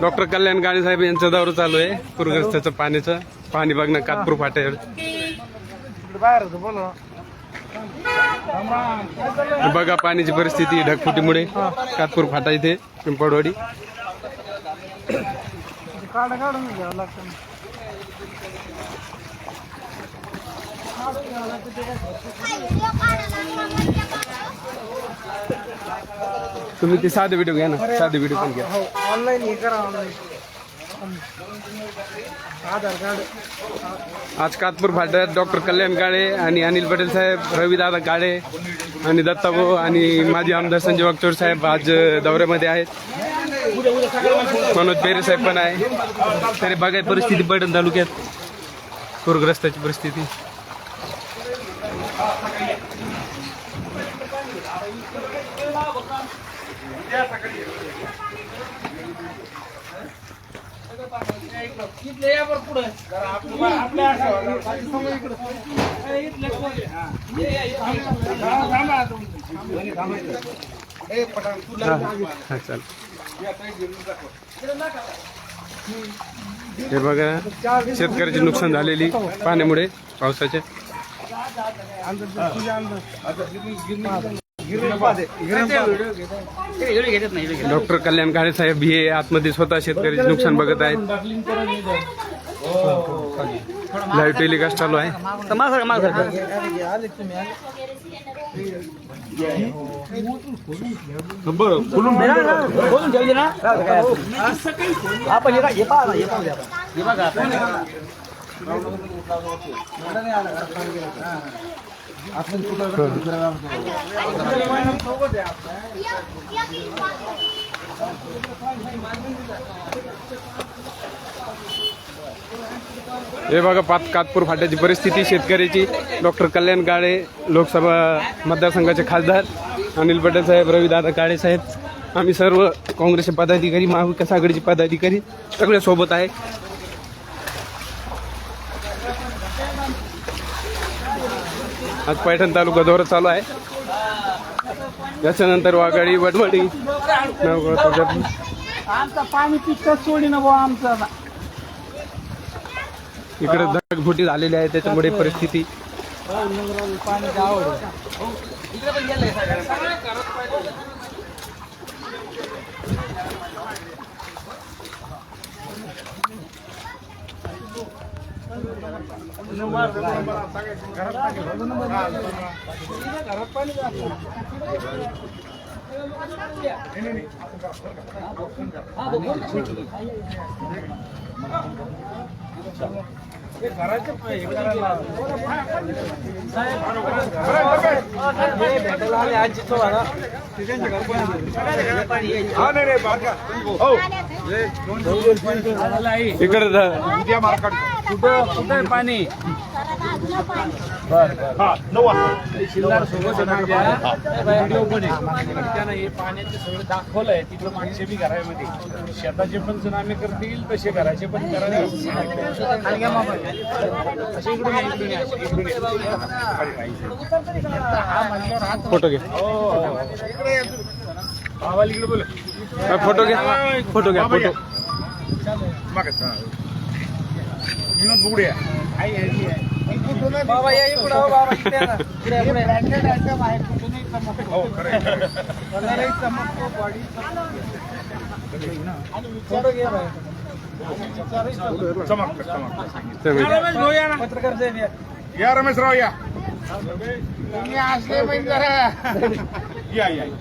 Doctor कल्याण गाणे साहेब यांचं दौरा चालू आहे. पूरग्रस्ताचं पाण्याचं. पाणी बघणं कातपूर फाट्यावर बघा पाण्याची परिस्थिती ढगफुटीमुळे. कातपूर फाटा इथे पिंपळवाडी. काढून घ्यावं लागतं तुम्ही ते साधे व्हिडिओ घ्या ना. साधे व्हिडिओ पण घ्या. हो ऑनलाईन हे करा ऑनलाईन आधार कार्ड. आज कातपूर फाट्यात डॉक्टर कल्याण काळे आणि अनिल पटेल साहेब रविदादा काळे आणि दत्ताभाऊ आणि माजी आमदार संजय वागचोर साहेब आज दौऱ्यामध्ये आहेत. मनोज बेरे साहेब पण आहे. तरी बघाय परिस्थिती पडण तालुक्यात. पूरग्रस्ताची परिस्थिती. इथले आपल्या हे बघा शेतकऱ्याचे नुकसान झालेली पाण्यामुळे पावसाच्या डॉक्टर कल्याण काळे साहेब हे आतमध्ये स्वतः शेतकऱ्याचे नुकसान बघत आहेत. लाईव्ह टेलिकास्ट चालू आहे. आले तुम्ही आले बोलून ठेवली ना आपण हे हे हे बघा हे बघा पात कातपूर फाट्याची परिस्थिती शेतकऱ्याची. डॉक्टर कल्याण काळे लोकसभा मतदारसंघाचे खासदार. अनिल पटेल साहेब रविदादा काळे साहेब. आम्ही सर्व काँग्रेसचे पदाधिकारी महाविकास आघाडीचे पदाधिकारी सगळे सोबत आहे. आज पैठण तालुका दौरा चालू आहे. त्याच्यानंतर वाघाडी. आमचा पाणी पिकच सोडी ना आमचा इकडे धगफुटी झालेली आहे त्याच्यामुळे परिस्थिती. पाण्याची आवड आहे. हे घराचे हे करायला हे भेटायला आले आजी तो आला ते त्यांच्या घरी पण आले. हा, नाही, नाही, बाका. हो. हे दोन- दोन- दोन पाणी झालेलं आहे. इकडे उद्या मार्केट कुठं? कुठं आहे पाणी. व्हिडिओ पण आहे त्यानं हे पाण्याचे सगळं दाखवलंय तिकडं माणसे बी घरामध्ये. शेताचे पण सुनामे करतील तसे घराचे पण करायला असे इकडून या, इकडून या, असे इकडून या. हा म्हणल्यावर हात फोटो घे. इकडे या तुम्ही. भावाला इकडे बोला हा, फोटो घ्या फोटो घ्या फोटो. बाबा या इकडं हो, बाबा इकडे या ना. इकडे, इकडे. कुठूनही चमकतो. कलरही चमकतो, body चमकते. फोटो घे बाई. रमेश भाऊ या. पत्रकार या. या रमेशराव या तुम्ही असले म्हणजे जरा या या